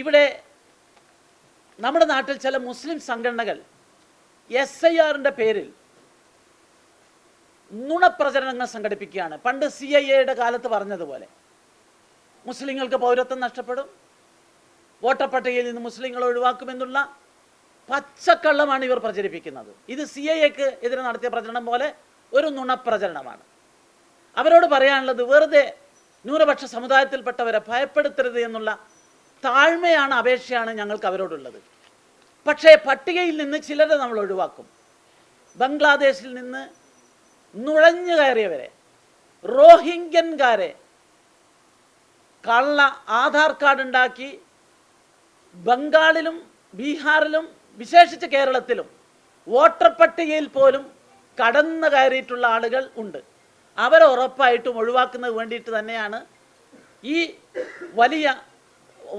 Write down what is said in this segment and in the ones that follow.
ഇവിടെ നമ്മുടെ നാട്ടിൽ ചില മുസ്ലിം സംഘടനകൾ എസ് ഐ ആറിന്റെ പേരിൽ നുണപ്രചരണങ്ങൾ സംഘടിപ്പിക്കുകയാണ്. പണ്ട് സി ഐ എയുടെ കാലത്ത് പറഞ്ഞതുപോലെ. മുസ്ലിങ്ങൾക്ക് പൗരത്വം നഷ്ടപ്പെടും. വോട്ടർ പട്ടികയിൽ നിന്ന് മുസ്ലിങ്ങൾ ഒഴിവാക്കുമെന്നുള്ള പച്ചക്കള്ളമാണ് ഇവർ പ്രചരിപ്പിക്കുന്നത്. ഇത് സി ഐ എക്ക് എതിരെ നടത്തിയ പ്രചരണം പോലെ ഒരു നുണപ്രചരണമാണ്. അവരോട് പറയാനുള്ളത് വെറുതെ ന്യൂനപക്ഷ സമുദായത്തിൽപ്പെട്ടവരെ ഭയപ്പെടുത്തരുത് എന്നുള്ള താഴ്മയാണ് അപേക്ഷയാണ് ഞങ്ങൾക്ക് അവരോടുള്ളത് പക്ഷേ പട്ടികയിൽ നിന്ന് ചിലരെ നമ്മൾ ഒഴിവാക്കും. ബംഗ്ലാദേശിൽ നിന്ന് നുഴഞ്ഞു കയറിയവരെ റോഹിംഗ്യൻകാരെ കള്ള ആധാർ കാർഡ് ഉണ്ടാക്കി ബംഗാളിലും ബീഹാറിലും വിശേഷിച്ച് കേരളത്തിലും വോട്ടർ പട്ടികയിൽ പോലും കടന്നു കയറിയിട്ടുള്ള ആളുകൾ ഉണ്ട്. അവരെ ഉറപ്പായിട്ടും ഒഴിവാക്കുന്നത് വേണ്ടിയിട്ട് തന്നെയാണ് ഈ വലിയ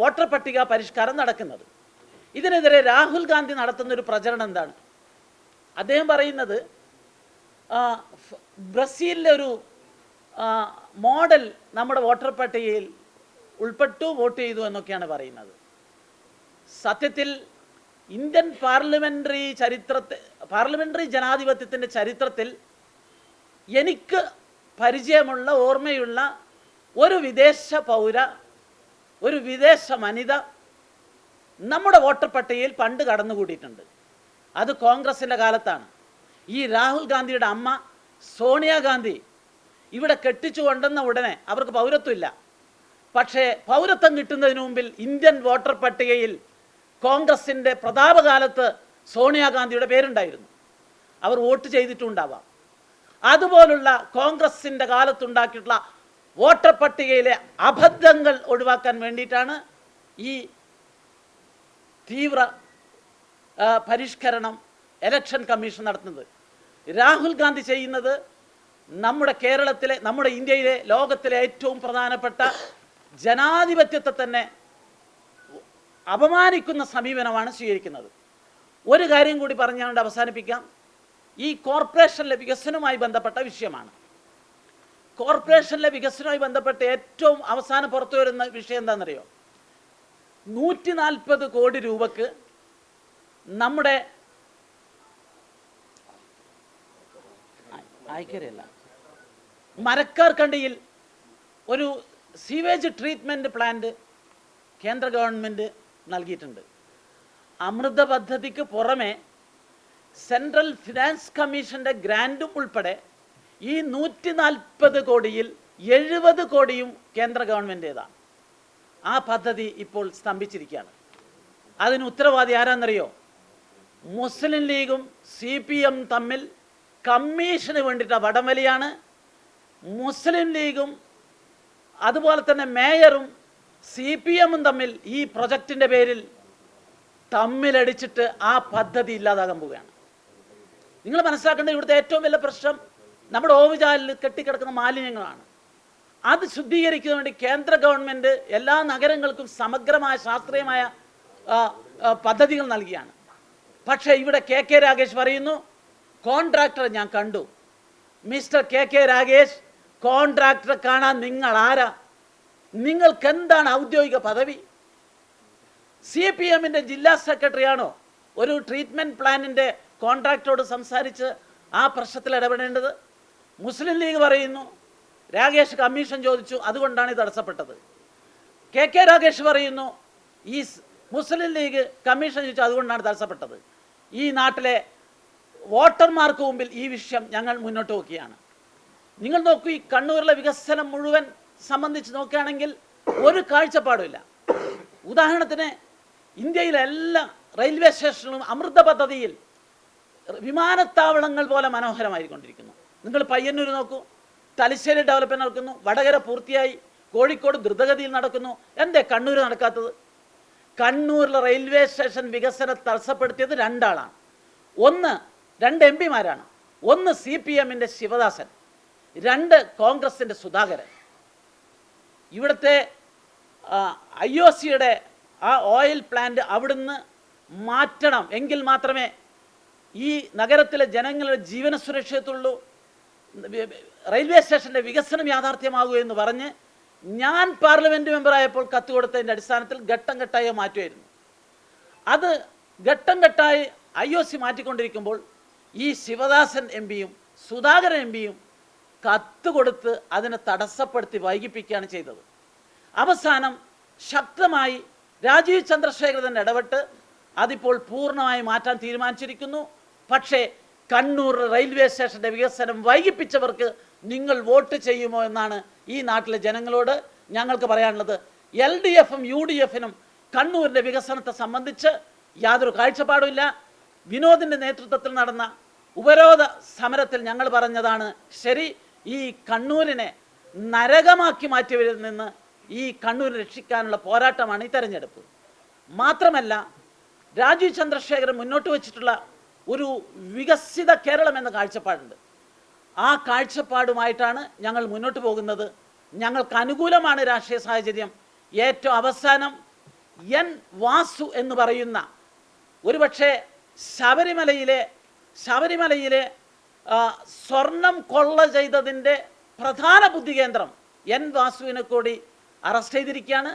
വോട്ടർ പട്ടിക പരിഷ്കാരം നടക്കുന്നത്. ഇതിനെതിരെ രാഹുൽ ഗാന്ധി നടത്തുന്ന ഒരു പ്രചരണം എന്താണ്? അദ്ദേഹം പറയുന്നത് ബ്രസീലിലെ ഒരു മോഡൽ നമ്മുടെ വോട്ടർ പട്ടികയിൽ ഉൾപ്പെട്ടു വോട്ട് ചെയ്തു എന്നൊക്കെയാണ് പറയുന്നത്. സത്യത്തിൽ ഇന്ത്യൻ പാർലമെന്ററി ചരിത്രത്തെ പാർലമെന്ററി ജനാധിപത്യത്തിന്റെ ചരിത്രത്തിൽ എനിക്ക് പരിചയമുള്ള ഓർമ്മയുള്ള ഒരു വിദേശ പൗര ഒരു വിദേശ വനിത നമ്മുടെ വോട്ടർ പട്ടികയിൽ പണ്ട് കടന്നുകൂടിയിട്ടുണ്ട്. അത് കോൺഗ്രസിന്റെ കാലത്താണ്. ഈ രാഹുൽ ഗാന്ധിയുടെ അമ്മ സോണിയാഗാന്ധി ഇവിടെ കെട്ടിച്ചു കൊണ്ടുവന്ന ഉടനെ അവർക്ക് പൗരത്വമില്ല. പക്ഷേ പൗരത്വം കിട്ടുന്നതിന് മുമ്പിൽ ഇന്ത്യൻ വോട്ടർ പട്ടികയിൽ കോൺഗ്രസിന്റെ പ്രതാപകാലത്ത് സോണിയാഗാന്ധിയുടെ പേരുണ്ടായിരുന്നു. അവർ വോട്ട് ചെയ്തിട്ടുണ്ടാവാം. അതുപോലുള്ള കോൺഗ്രസിന്റെ കാലത്തുണ്ടാക്കിയിട്ടുള്ള വോട്ടർ പട്ടികയിലെ അബദ്ധങ്ങൾ ഒഴിവാക്കാൻ വേണ്ടിയിട്ടാണ് ഈ തീവ്ര പരിഷ്കരണം ഇലക്ഷൻ കമ്മീഷൻ നടത്തുന്നത്. രാഹുൽ ഗാന്ധി ചെയ്യുന്നത് നമ്മുടെ കേരളത്തിലെ നമ്മുടെ ഇന്ത്യയിലെ ലോകത്തിലെ ഏറ്റവും പ്രധാനപ്പെട്ട ജനാധിപത്യത്തെ തന്നെ അപമാനിക്കുന്ന സമീപനമാണ് സ്വീകരിക്കുന്നത്. ഒരു കാര്യം കൂടി പറഞ്ഞുകൊണ്ട് അവസാനിപ്പിക്കാം. ഈ കോർപ്പറേഷനിലെ വികസനവുമായി ബന്ധപ്പെട്ട വിഷയമാണ്. കോർപ്പറേഷനിലെ വികസനവുമായി ബന്ധപ്പെട്ട് ഏറ്റവും അവസാനം പുറത്തു വരുന്ന വിഷയം എന്താണെന്നറിയോ? നൂറ്റി നാൽപ്പത് കോടി രൂപക്ക് നമ്മുടെ ആയിക്കരയല്ല മരക്കാർക്കണ്ടിയിൽ ഒരു സീവേജ് ട്രീറ്റ്മെന്റ് പ്ലാന്റ് കേന്ദ്ര ഗവൺമെന്റ് നൽകിയിട്ടുണ്ട്. അമൃത പദ്ധതിക്ക് പുറമെ സെൻട്രൽ ഫിനാൻസ് കമ്മീഷന്റെ ഗ്രാൻഡും ഉൾപ്പെടെ ഈ നൂറ്റി നാൽപ്പത് കോടിയിൽ എഴുപത് കോടിയും കേന്ദ്ര ഗവൺമെന്റേതാണ് ആ പദ്ധതി ഇപ്പോൾ സ്തംഭിച്ചിരിക്കുകയാണ്. അതിന് ഉത്തരവാദി ആരാന്നറിയോ? മുസ്ലിം ലീഗും സി പി എം തമ്മിൽ കമ്മീഷന് വേണ്ടിയിട്ട് വടംവലിയാണ്. മുസ്ലിം ലീഗും അതുപോലെ തന്നെ മേയറും സി പി എമ്മും തമ്മിൽ ഈ പ്രൊജക്റ്റിന്റെ പേരിൽ തമ്മിലടിച്ചിട്ട് ആ പദ്ധതി ഇല്ലാതാകാൻ പോവുകയാണ്. നിങ്ങൾ മനസ്സിലാക്കേണ്ട ഇവിടുത്തെ ഏറ്റവും വലിയ പ്രശ്നം നമ്മുടെ ഓവുചാലിൽ കെട്ടിക്കിടക്കുന്ന മാലിന്യങ്ങളാണ്. അത് ശുദ്ധീകരിക്കുന്ന വേണ്ടി കേന്ദ്ര ഗവൺമെന്റ് എല്ലാ നഗരങ്ങൾക്കും സമഗ്രമായ ശാസ്ത്രീയമായ പദ്ധതികൾ നൽകിയാണ്. പക്ഷേ ഇവിടെ കെ കെ രാഗേഷ് പറയുന്നു കോൺട്രാക്ടറെ ഞാൻ കണ്ടു. മിസ്റ്റർ കെ കെ രാഗേഷ് കോൺട്രാക്ടറെ കാണാൻ നിങ്ങൾ ആരാ? നിങ്ങൾക്ക് എന്താണ് ഔദ്യോഗിക പദവി? സി പി എമ്മിന്റെ ജില്ലാ സെക്രട്ടറിയാണോ ഒരു ട്രീറ്റ്മെന്റ് പ്ലാനിന്റെ കോൺട്രാക്ടറോട് സംസാരിച്ച് ആ പ്രശ്നത്തിൽ ഇടപെടേണ്ടത്? മുസ്ലിം ലീഗ് പറയുന്നു. രാകേഷ് കമ്മീഷൻ ചോദിച്ചു അതുകൊണ്ടാണ് ഇത് തടസ്സപ്പെട്ടത്. കെ കെ രാകേഷ് പറയുന്നു ഈ മുസ്ലിം ലീഗ് കമ്മീഷൻ ചോദിച്ചു അതുകൊണ്ടാണ് തടസ്സപ്പെട്ടത്. ഈ നാട്ടിലെ വോട്ടർമാർക്ക് മുമ്പിൽ ഈ വിഷയം ഞങ്ങൾ മുന്നോട്ട് നോക്കിയാണ് നിങ്ങൾ നോക്കൂ ഈ കണ്ണൂരിലെ വികസനം മുഴുവൻ സംബന്ധിച്ച് നോക്കുകയാണെങ്കിൽ ഒരു കാഴ്ചപ്പാടുമില്ല ഉദാഹരണത്തിന് ഇന്ത്യയിലെ എല്ലാ റെയിൽവേ സ്റ്റേഷനുകളും അമൃത പദ്ധതിയിൽ വിമാനത്താവളങ്ങൾ പോലെ മനോഹരമായിക്കൊണ്ടിരിക്കുന്നു. നിങ്ങൾ പയ്യന്നൂർ നോക്കൂ. തലശ്ശേരി ഡെവലപ്മെന്റ് നടക്കുന്നു. വടകര പൂർത്തിയായി. കോഴിക്കോട് ദ്രുതഗതിയിൽ നടക്കുന്നു. എന്തേ കണ്ണൂർ നടക്കാത്തത്? കണ്ണൂരിലെ റെയിൽവേ സ്റ്റേഷൻ വികസനം തടസ്സപ്പെടുത്തിയത് രണ്ടാളാണ്. ഒന്ന് രണ്ട് എം പിമാരാണ് ഒന്ന് സി പി എമ്മിന്റെ ശിവദാസൻ. രണ്ട് കോൺഗ്രസിന്റെ സുധാകരൻ. ഇവിടുത്തെ ഐ ഒ സിയുടെ ആ ഓയിൽ പ്ലാന്റ് അവിടുന്ന് മാറ്റണം. എങ്കിൽ മാത്രമേ ഈ നഗരത്തിലെ ജനങ്ങളുടെ ജീവന സുരക്ഷിതത്തുള്ളൂ റെയിൽവേ സ്റ്റേഷന്റെ വികസനം യാഥാർത്ഥ്യമാകൂ എന്ന് പറഞ്ഞ് ഞാൻ പാർലമെന്റ് മെമ്പറായപ്പോൾ കത്ത് കൊടുത്തതിന്റെ അടിസ്ഥാനത്തിൽ ഘട്ടം ഘട്ടമായി മാറ്റുമായിരുന്നു. അത് ഘട്ടം ഘട്ടമായി ഐ ഒ സി മാറ്റിക്കൊണ്ടിരിക്കുമ്പോൾ ഈ ശിവദാസൻ എം പിയും സുധാകരൻ എം പിയും കത്ത് കൊടുത്ത് അതിനെ തടസ്സപ്പെടുത്തി വൈകിപ്പിക്കുകയാണ് ചെയ്തത്. അവസാനം ശക്തമായി രാജീവ് ചന്ദ്രശേഖരൻ ഇടപെട്ട് അതിപ്പോൾ പൂർണമായി മാറ്റാൻ തീരുമാനിച്ചിരിക്കുന്നു. പക്ഷേ കണ്ണൂർ റെയിൽവേ സ്റ്റേഷന്റെ വികസനം വൈകിപ്പിച്ചവർക്ക് നിങ്ങൾ വോട്ട് ചെയ്യുമോ എന്നാണ് ഈ നാട്ടിലെ ജനങ്ങളോട് ഞങ്ങൾക്ക് പറയാനുള്ളത്. എൽ ഡി എഫും യു ഡി എഫിനും കണ്ണൂരിന്റെ വികസനത്തെ സംബന്ധിച്ച് യാതൊരു കാഴ്ചപ്പാടുമില്ല വിനോദിന്റെ നേതൃത്വത്തിൽ നടന്ന ഉപരോധ സമരത്തിൽ ഞങ്ങൾ പറഞ്ഞതാണ് ശരി ഈ കണ്ണൂരിനെ നരകമാക്കി മാറ്റിയവരിൽ നിന്ന് ഈ കണ്ണൂർ രക്ഷിക്കാനുള്ള പോരാട്ടമാണ് ഈ തെരഞ്ഞെടുപ്പ്. മാത്രമല്ല രാജീവ് ചന്ദ്രശേഖരൻ മുന്നോട്ട് വച്ചിട്ടുള്ള ഒരു വികസിത കേരളം എന്ന കാഴ്ചപ്പാടുണ്ട്. ആ കാഴ്ചപ്പാടുമായിട്ടാണ് ഞങ്ങൾ മുന്നോട്ട് പോകുന്നത്. ഞങ്ങൾക്ക് അനുകൂലമാണ് രാഷ്ട്രീയ സാഹചര്യം. ഏറ്റവും അവസാനം എൻ വാസു എന്ന് പറയുന്ന ഒരുപക്ഷെ ശബരിമലയിലെ ശബരിമലയിലെ സ്വർണം കൊള്ള ചെയ്തതിന്റെ പ്രധാന ബുദ്ധികേന്ദ്രം എൻ വാസുവിനെ കൂടി അറസ്റ്റ് ചെയ്തിരിക്കുകയാണ്.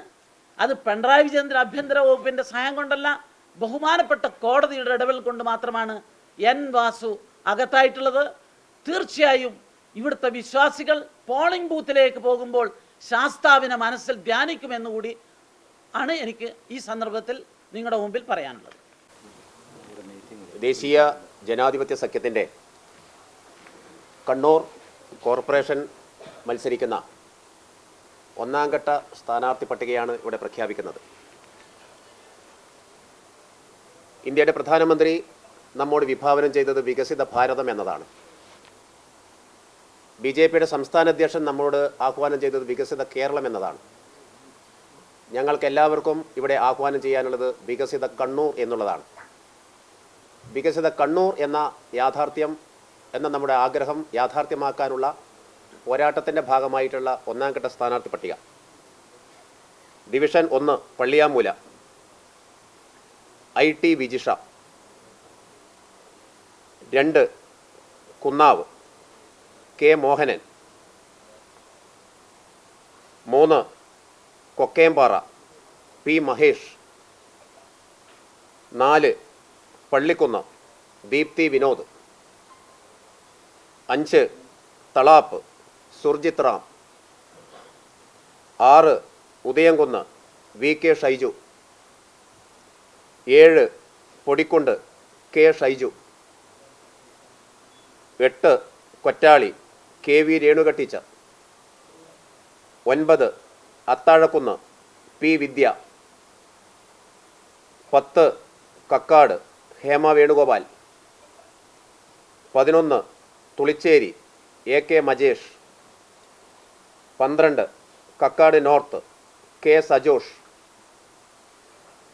അത് പിണറായി വിജയന്റെ ആഭ്യന്തര വകുപ്പിന്റെ സഹായം കൊണ്ടല്ല ബഹുമാനപ്പെട്ട കോടതിയുടെ ഇടപെടൽ കൊണ്ട് മാത്രമാണ് എൻ വാസു അകത്തായിട്ടുള്ളത്. തീർച്ചയായും ഇവിടുത്തെ വിശ്വാസികൾ പോളിംഗ് ബൂത്തിലേക്ക് പോകുമ്പോൾ ശാസ്താവിനെ മനസ്സിൽ ധ്യാനിക്കുമെന്നുകൂടി ആണ് എനിക്ക് ഈ സന്ദർഭത്തിൽ നിങ്ങളുടെ മുമ്പിൽ പറയാനുള്ളത്. ദേശീയ ജനാധിപത്യ സഖ്യത്തിന്റെ കണ്ണൂർ കോർപ്പറേഷൻ മത്സരിക്കുന്ന ഒന്നാം ഘട്ട സ്ഥാനാർത്ഥി പട്ടികയാണ് ഇവിടെ പ്രഖ്യാപിക്കുന്നത്. ഇന്ത്യയുടെ പ്രധാനമന്ത്രി നമ്മോട് വിഭാവനം ചെയ്തത് വികസിത ഭാരതം എന്നതാണ്. ബി ജെ പിയുടെ സംസ്ഥാന അധ്യക്ഷൻ നമ്മോട് ആഹ്വാനം ചെയ്തത് വികസിത കേരളം എന്നതാണ്. ഞങ്ങൾക്ക് എല്ലാവർക്കും ഇവിടെ ആഹ്വാനം ചെയ്യാനുള്ളത് വികസിത കണ്ണൂർ എന്നുള്ളതാണ്. വികസിത കണ്ണൂർ എന്ന യാഥാർത്ഥ്യം എന്ന നമ്മുടെ ആഗ്രഹം യാഥാർത്ഥ്യമാക്കാനുള്ള പോരാട്ടത്തിന്റെ ഭാഗമായിട്ടുള്ള ഒന്നാം ഘട്ട സ്ഥാനാർത്ഥി പട്ടിക. ഡിവിഷൻ ഒന്ന് പള്ളിയാമൂല. I T Vijisha. രണ്ട് കുന്നാവ്. കെ മോഹനൻ. മൂന്ന് കൊക്കേമ്പാറ. പി മഹേഷ്. നാല് പള്ളിക്കുന്ന്. ദീപ്തി വിനോദ്. അഞ്ച് തളാപ്പ്. സുർജിത് റാം. ആറ് ഉദയംകുന്ന്. V K Shaiju. ഏഴ് പൊടിക്കുണ്ട്. കെ ഷൈജു. എട്ട് Kottali. K V Renuka teacher ഒൻപത് അത്താഴക്കുന്ന്. പി വിദ്യ. പത്ത് കക്കാട്. ഹേമ വേണുഗോപാൽ. പതിനൊന്ന് തുളിച്ചേരി. A K Majesh. പന്ത്രണ്ട് കക്കാട് നോർത്ത്. കെ സജോഷ്.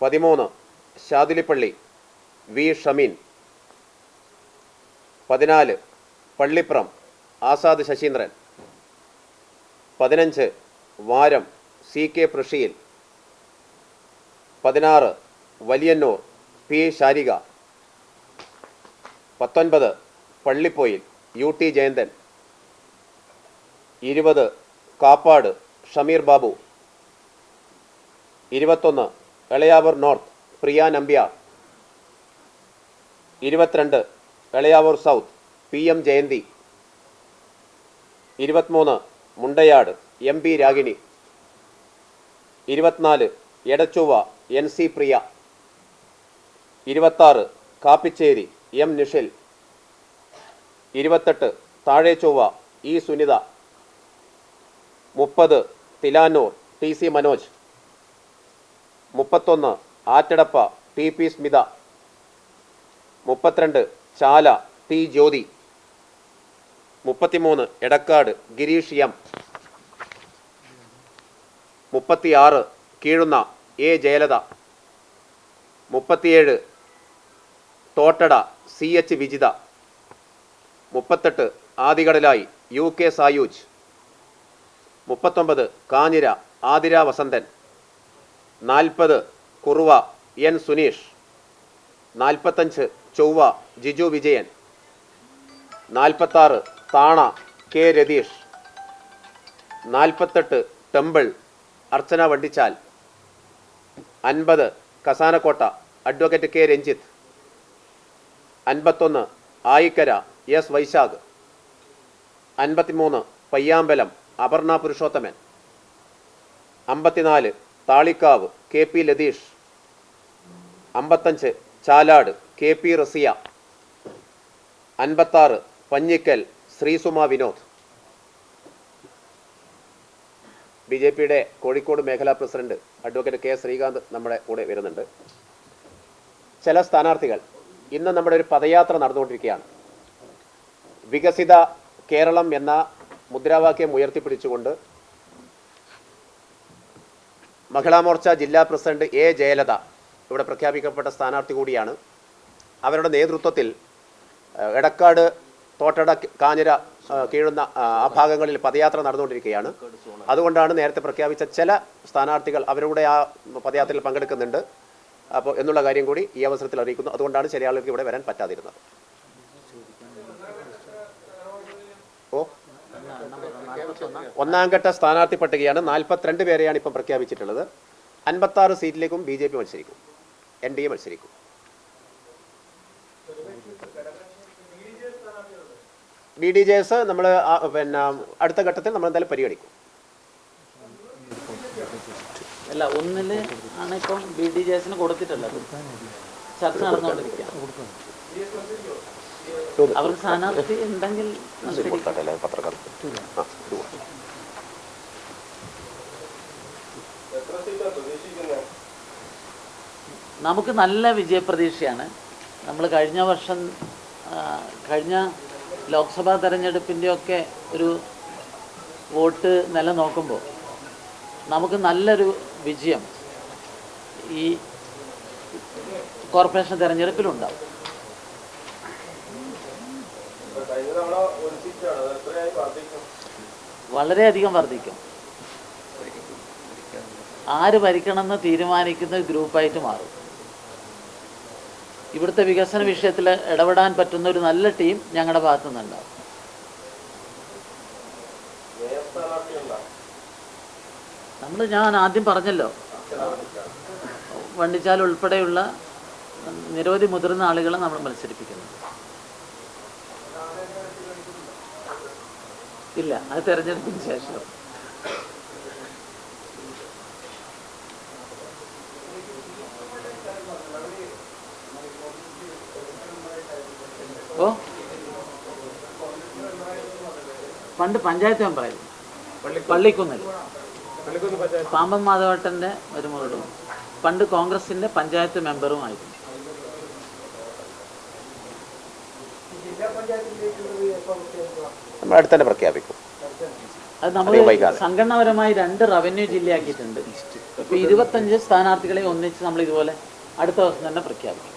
പതിമൂന്ന് ശാതിലിപ്പള്ളി വി. ഷമീൻ. പതിനാല് പള്ളിപ്രം ആസാദ് ശശീന്ദ്രൻ. പതിനഞ്ച് വാരം സി. കെ. പ്രഷീൽ പതിനാറ് വലിയന്നൂർ പി. ശാരിക. പത്തൊൻപത് പള്ളിപ്പോയിൽ യു. ടി. ജയന്തൻ. ഇരുപത് കാപ്പാട് ഷമീർ ബാബു. ഇരുപത്തൊന്ന് എളയാവൂർ നോർത്ത്. പ്രിയ നമ്പ്യാർ ഇരുപത്തിരണ്ട് Elayavoor south P M Jayanthi. ഇരുപത്തിമൂന്ന് മുണ്ടയാട് എം പി രാഗിണി. ഇരുപത്തിനാല് എടച്ചുവ എൻ സി പ്രിയ. ഇരുപത്താറ് കാപ്പിച്ചേരി എം നിഷിൽ. ഇരുപത്തെട്ട് താഴേച്ചുവ ഇ സുനിത. മുപ്പത് തിലാനൂർ ടി സി മനോജ്. മുപ്പത്തൊന്ന് ആറ്റടപ്പ ടി പി സ്മിത. മുപ്പത്തിരണ്ട് ചാല ടി ജ്യോതി. മുപ്പത്തിമൂന്ന് എടക്കാട് ഗിരീഷ് എം. മുപ്പത്തിയാറ് കീഴുന്ന എ ജയലത. മുപ്പത്തിയേഴ് തോട്ടട സി എച്ച് വിജിത. മുപ്പത്തെട്ട് ആദികടലായി യു കെ സായൂജ്. മുപ്പത്തൊമ്പത് കാഞ്ഞിര ആതിര വസന്തൻ. നാൽപ്പത് കുറുവ എൻ. സുനീഷ്. നാൽപ്പത്തഞ്ച് ചൊവ്വ ജിജു വിജയൻ. നാൽപ്പത്താറ് താണ കെ. രതീഷ്. നാൽപ്പത്തെട്ട് ടെമ്പിൾ അർച്ചന വണ്ടിച്ചാൽ. അൻപത് കസാനക്കോട്ട അഡ്വക്കേറ്റ് കെ. രഞ്ജിത്ത്. അൻപത്തൊന്ന് ആയിക്കര എസ്. വൈശാഖ്. അൻപത്തിമൂന്ന് പയ്യാമ്പലം അപർണ പുരുഷോത്തമൻ. അമ്പത്തിനാല് താളിക്കാവ് കെ പി ലതീഷ്. അമ്പത്തഞ്ച് ചാലാട് കെ പി റസിയ. അൻപത്താറ് പഞ്ഞിക്കൽ ശ്രീസുമ വിനോദ്. ബി ജെ പിയുടെ കോഴിക്കോട് മേഖലാ പ്രസിഡന്റ് അഡ്വക്കേറ്റ് കെ ശ്രീകാന്ത് നമ്മുടെ കൂടെ വരുന്നുണ്ട്. ചില സ്ഥാനാർത്ഥികൾ ഇന്ന് നമ്മുടെ ഒരു പദയാത്ര നടന്നുകൊണ്ടിരിക്കുകയാണ്. വികസിത കേരളം എന്ന മുദ്രാവാക്യം ഉയർത്തിപ്പിടിച്ചുകൊണ്ട് മഹിളാ മോർച്ച ജില്ലാ പ്രസിഡന്റ് എ ജയലത ഇവിടെ പ്രഖ്യാപിക്കപ്പെട്ട സ്ഥാനാർത്ഥി കൂടിയാണ്. അവരുടെ നേതൃത്വത്തിൽ എടക്കാട് തോട്ടട കാഞ്ഞിര കീഴുന്ന ആ ഭാഗങ്ങളിൽ പദയാത്ര നടന്നുകൊണ്ടിരിക്കുകയാണ്. അതുകൊണ്ടാണ് നേരത്തെ പ്രഖ്യാപിച്ച ചില സ്ഥാനാർത്ഥികൾ അവരുടെ ആ പദയാത്രയിൽ പങ്കെടുക്കുന്നുണ്ട്. അപ്പോൾ എന്നുള്ള കാര്യം കൂടി ഈ അവസരത്തിൽ അറിയിക്കുന്നു. അതുകൊണ്ടാണ് ചില ആളുകൾക്ക് ഇവിടെ വരാൻ പറ്റാതിരുന്നത്. ഓ ഒന്നാം ഘട്ട. സ്ഥാനാർത്ഥി പട്ടികയാണ് നാൽപ്പത്തിരണ്ട് പേരെയാണ് ഇപ്പം പ്രഖ്യാപിച്ചിട്ടുള്ളത്. അൻപത്താറ് സീറ്റിലേക്കും ബി ജെ പി മത്സരിക്കും. എൻ ഡി എ മത്സരിക്കും. ബി ഡി ജെ എസ് നമ്മൾ പിന്നെ അടുത്ത ഘട്ടത്തിൽ നമ്മൾ എന്തായാലും പരിഗണിക്കും. അല്ല ഒന്നിൽ ആണ് ഇപ്പം ബി ഡി ജെ എസിന് കൊടുത്തിട്ടുള്ളത്. ചർച്ച നടന്നുകൊണ്ടിരിക്കുക അവർക്ക് സ്ഥാനാർത്ഥി ഉണ്ടെങ്കിൽ. നമുക്ക് നല്ല വിജയപ്രതീക്ഷയാണ്. നമ്മൾ കഴിഞ്ഞ വർഷം കഴിഞ്ഞ ലോക്സഭാ തെരഞ്ഞെടുപ്പിന്റെയൊക്കെ ഒരു വോട്ട് നില നോക്കുമ്പോൾ നമുക്ക് നല്ലൊരു വിജയം ഈ കോർപ്പറേഷൻ തെരഞ്ഞെടുപ്പിലുണ്ടാവും. വളരെയധികം വർദ്ധിക്കും. ആര് ഭരിക്കണമെന്ന് തീരുമാനിക്കുന്ന ഗ്രൂപ്പായിട്ട് മാറും. ഇവിടുത്തെ വികസന വിഷയത്തിൽ ഇടപെടാൻ പറ്റുന്ന ഒരു നല്ല ടീം ഞങ്ങളുടെ ഭാഗത്തു നിന്നുണ്ടാവും നമ്മൾ ഞാൻ ആദ്യം പറഞ്ഞല്ലോ. വണ്ടിച്ചാൽ ഉൾപ്പെടെയുള്ള നിരവധി മുതിർന്ന ആളുകളെ നമ്മൾ മത്സരിപ്പിക്കുന്നു. ഇല്ല അത് തെരഞ്ഞെടുപ്പിന് ശേഷം. ഓ. പണ്ട് പഞ്ചായത്ത് മെമ്പറായിരുന്നു പള്ളിക്കുന്നിൽ. പാമ്പൻ മാധവട്ടന്റെ ഒരു മകളും പണ്ട് കോൺഗ്രസിന്റെ പഞ്ചായത്ത് മെമ്പറുമായിരുന്നു. നമ്മൾ അടുത്തന്നെ പ്രഖ്യാപിക്കും. അത് നമ്മൾ. സംഘടനാപരമായി രണ്ട് റവന്യൂ ജില്ലയാക്കിയിട്ടുണ്ട്. ഇപ്പൊ ഇരുപത്തഞ്ച് സ്ഥാനാർത്ഥികളെ ഒന്നിച്ച് നമ്മൾ ഇതുപോലെ അടുത്ത ദിവസം തന്നെ പ്രഖ്യാപിക്കും.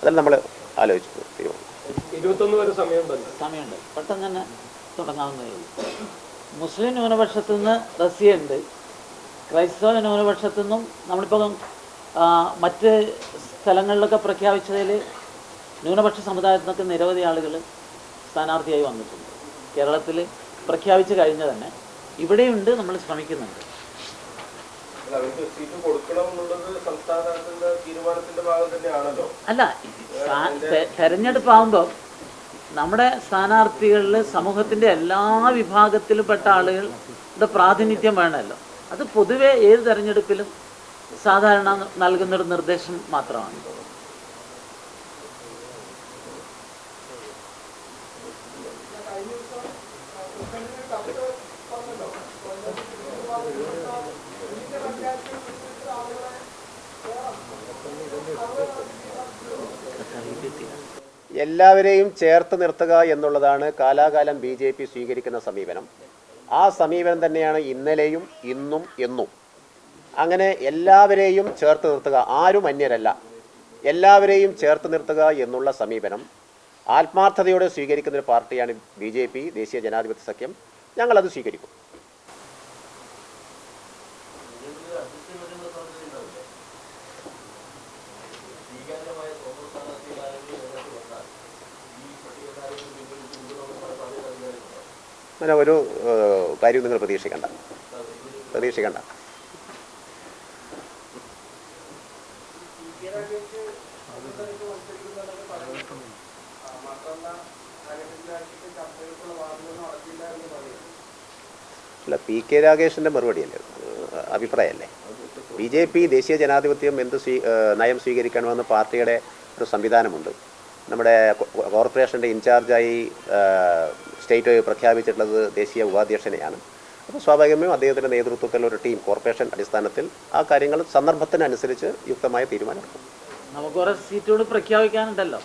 അതെല്ലാം നമ്മൾ ആലോചിച്ചു ഇരുപത്തൊന്ന് വരെ സമയമുണ്ട് സമയമുണ്ട്. പെട്ടെന്ന് തന്നെ തുടങ്ങാവുന്നതേ ഉള്ളൂ. മുസ്ലിം ന്യൂനപക്ഷത്തു നിന്ന് റസിയുണ്ട് ക്രൈസ്തവ ന്യൂനപക്ഷത്തു നിന്നും നമ്മളിപ്പോൾ മറ്റ് സ്ഥലങ്ങളിലൊക്കെ പ്രഖ്യാപിച്ചതിൽ ന്യൂനപക്ഷ സമുദായത്തിനൊക്കെ നിരവധി ആളുകൾ സ്ഥാനാർത്ഥിയായി വന്നിട്ടുണ്ട്. കേരളത്തിൽ പ്രഖ്യാപിച്ചു കഴിഞ്ഞ തന്നെ ഇവിടെയുണ്ട് നമ്മൾ ശ്രമിക്കുന്നുണ്ട്. അല്ല, തെരഞ്ഞെടുപ്പാകുമ്പോൾ നമ്മുടെ സ്ഥാനാർത്ഥികളിൽ സമൂഹത്തിന്റെ എല്ലാ വിഭാഗത്തിലും പെട്ട ആളുകളുടെ പ്രാതിനിധ്യം വേണമല്ലോ. അത് പൊതുവേ ഏത് തെരഞ്ഞെടുപ്പിലും സാധാരണ നൽകുന്നൊരു നിർദ്ദേശം മാത്രമാണ്. എല്ലാവരെയും ചേർത്ത് നിർത്തുക എന്നുള്ളതാണ് കാലാകാലം ബി ജെ പി സ്വീകരിക്കുന്ന സമീപനം. ആ സമീപനം തന്നെയാണ് ഇന്നലെയും ഇന്നും എന്നും. അങ്ങനെ എല്ലാവരെയും ചേർത്ത് നിർത്തുക ആരും അന്യരല്ല. എല്ലാവരെയും ചേർത്ത് നിർത്തുക എന്നുള്ള സമീപനം ആത്മാർത്ഥതയോടെ സ്വീകരിക്കുന്ന ഒരു പാർട്ടിയാണ് ബി ജെ പി ദേശീയ ജനാധിപത്യ സഖ്യം. ഞങ്ങളത് സ്വീകരിക്കും. അങ്ങനെ ഒരു കാര്യവും നിങ്ങൾ പ്രതീക്ഷിക്കണ്ട. പ്രതീക്ഷിക്കണ്ട. അല്ല പി കെ രാഗേഷിന്റെ മറുപടിയല്ലേ? അഭിപ്രായമല്ലേ? ബി ജെ പി ദേശീയ ജനാധിപത്യം എന്ത് സ്വീ നയം സ്വീകരിക്കണമെന്ന് പാർട്ടിയുടെ ഒരു സംവിധാനമുണ്ട്. നമ്മുടെ കോർപ്പറേഷന്റെ ഇൻചാർജായി സ്റ്റേറ്റ് സ്റ്റേറ്റ് പ്രഖ്യാപിച്ചിട്ടുള്ളത് ദേശീയ ഉപാധ്യക്ഷനെയാണ്. അപ്പോൾ സ്വാഭാവികമായും അദ്ദേഹത്തിന്റെ നേതൃത്വത്തിലുള്ള ഒരു ടീം കോർപ്പറേഷൻ അടിസ്ഥാനത്തിൽ ആ കാര്യങ്ങൾ സന്ദർഭത്തിനനുസരിച്ച് യുക്തമായ തീരുമാനമെടുക്കും. നമുക്ക് കുറേ സീറ്റുകൾ പ്രഖ്യാപിക്കാനുണ്ടല്ലോ.